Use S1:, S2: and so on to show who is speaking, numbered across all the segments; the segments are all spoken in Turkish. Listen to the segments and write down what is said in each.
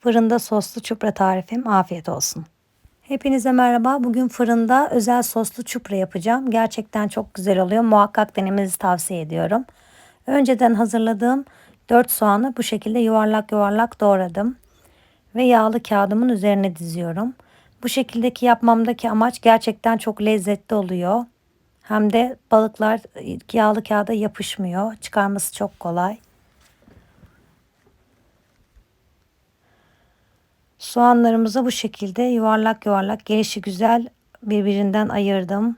S1: Fırında soslu çupra tarifim afiyet olsun. Hepinize merhaba. Bugün fırında özel soslu çupra yapacağım. Gerçekten çok güzel oluyor. Muhakkak denemenizi tavsiye ediyorum. Önceden hazırladığım 4 soğanı bu şekilde yuvarlak yuvarlak doğradım. Ve yağlı kağıdımın üzerine diziyorum. Bu şekildeki yapmamdaki amaç gerçekten çok lezzetli oluyor. Hem de balıklar yağlı kağıda yapışmıyor. Çıkarması çok kolay. Soğanlarımızı bu şekilde yuvarlak yuvarlak gelişi güzel birbirinden ayırdım.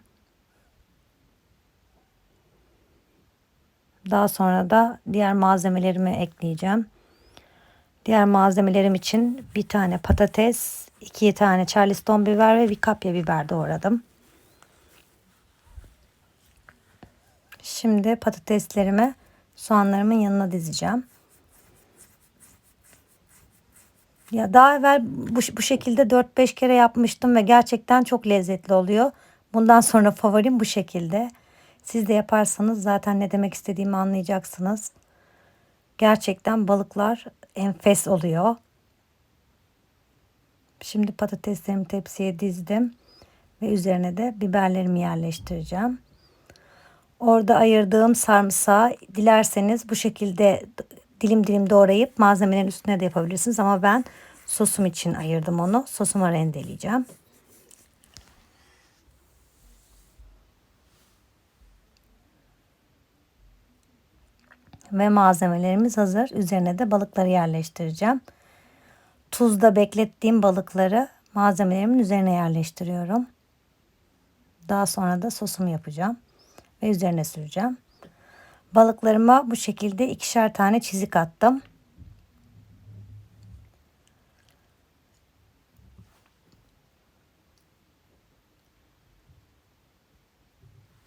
S1: Daha sonra da diğer malzemelerimi ekleyeceğim. Diğer malzemelerim için bir tane patates, iki tane charleston biber ve bir kapya biber doğradım. Şimdi patateslerimi soğanlarımın yanına dizeceğim. Ya daha evvel bu, bu şekilde 4-5 kere yapmıştım ve gerçekten çok lezzetli oluyor. Bundan sonra favorim bu şekilde. Siz de yaparsanız zaten ne demek istediğimi anlayacaksınız. Gerçekten balıklar enfes oluyor. Şimdi patateslerimi tepsiye dizdim ve üzerine de biberlerimi yerleştireceğim. Orada ayırdığım sarımsağı dilerseniz bu şekilde dilim dilim doğrayıp malzemelerin üstüne de yapabilirsiniz ama ben sosum için ayırdım onu. Sosuma rendeleyeceğim. Ve malzemelerimiz hazır. Üzerine de balıkları yerleştireceğim. Tuzda beklettiğim balıkları malzemelerimin üzerine yerleştiriyorum. Daha sonra da sosumu yapacağım ve üzerine süreceğim. Balıklarıma bu şekilde ikişer tane çizik attım.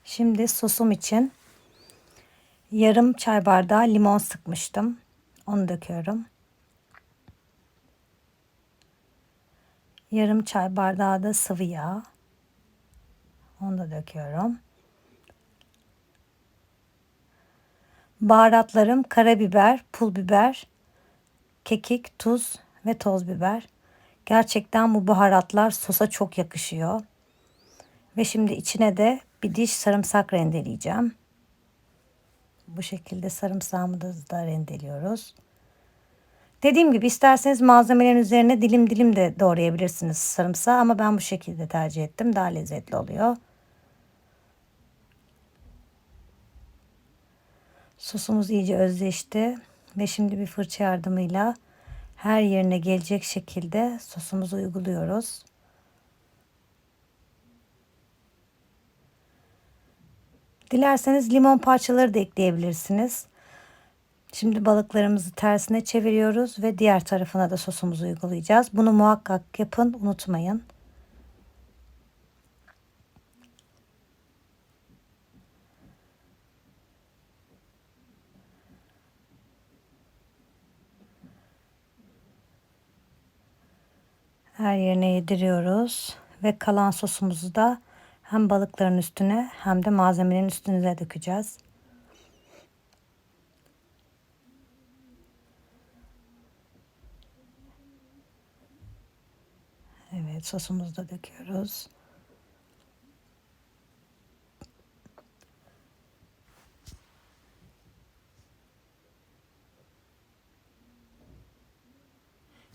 S1: Şimdi sosum için yarım çay bardağı limon sıkmıştım. Onu döküyorum. Yarım çay bardağı da sıvı yağ. Onu da döküyorum. Baharatlarım karabiber, pul biber, kekik, tuz ve toz biber. Gerçekten bu baharatlar sosa çok yakışıyor. Ve şimdi içine de bir diş sarımsak rendeleyeceğim. Bu şekilde sarımsağımızı da rendeliyoruz. Dediğim gibi isterseniz malzemelerin üzerine dilim dilim de doğrayabilirsiniz sarımsağı ama ben bu şekilde tercih ettim. Daha lezzetli oluyor. Sosumuz iyice özleşti ve şimdi bir fırça yardımıyla her yerine gelecek şekilde sosumuzu uyguluyoruz. Dilerseniz limon parçaları da ekleyebilirsiniz. Şimdi balıklarımızı tersine çeviriyoruz ve diğer tarafına da sosumuzu uygulayacağız. Bunu muhakkak yapın, unutmayın. Her yerine yediriyoruz ve kalan sosumuzu da hem balıkların üstüne hem de malzemelerin üstüne dökeceğiz. Evet sosumuzu da döküyoruz.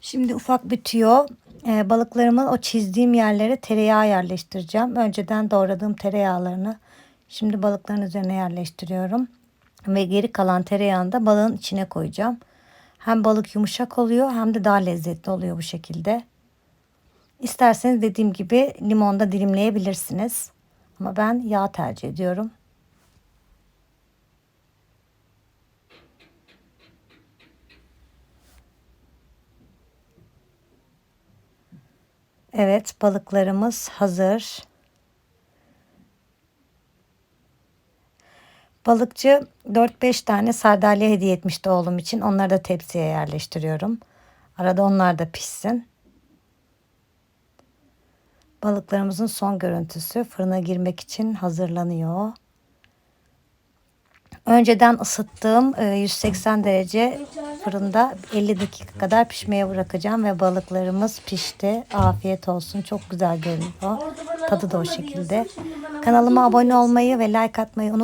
S1: Şimdi ufak bir tüyo e, balıklarımın o çizdiğim yerlere tereyağı yerleştireceğim. Önceden doğradığım tereyağlarını şimdi balıkların üzerine yerleştiriyorum. Ve geri kalan tereyağını da balığın içine koyacağım. Hem balık yumuşak oluyor hem de daha lezzetli oluyor bu şekilde. İsterseniz dediğim gibi limonda dilimleyebilirsiniz. Ama ben yağ tercih ediyorum. Evet balıklarımız hazır. Balıkçı 4-5 tane sardalya hediye etmişti oğlum için. Onları da tepsiye yerleştiriyorum. Arada onlar da pişsin. Balıklarımızın son görüntüsü fırına girmek için hazırlanıyor. Önceden ısıttığım e, 180 derece fırında 50 dakika kadar pişmeye bırakacağım ve balıklarımız pişti. Afiyet olsun. Çok güzel görünüyor. Tadı da o şekilde. Kanalıma abone olmayı ve like atmayı unutmayın.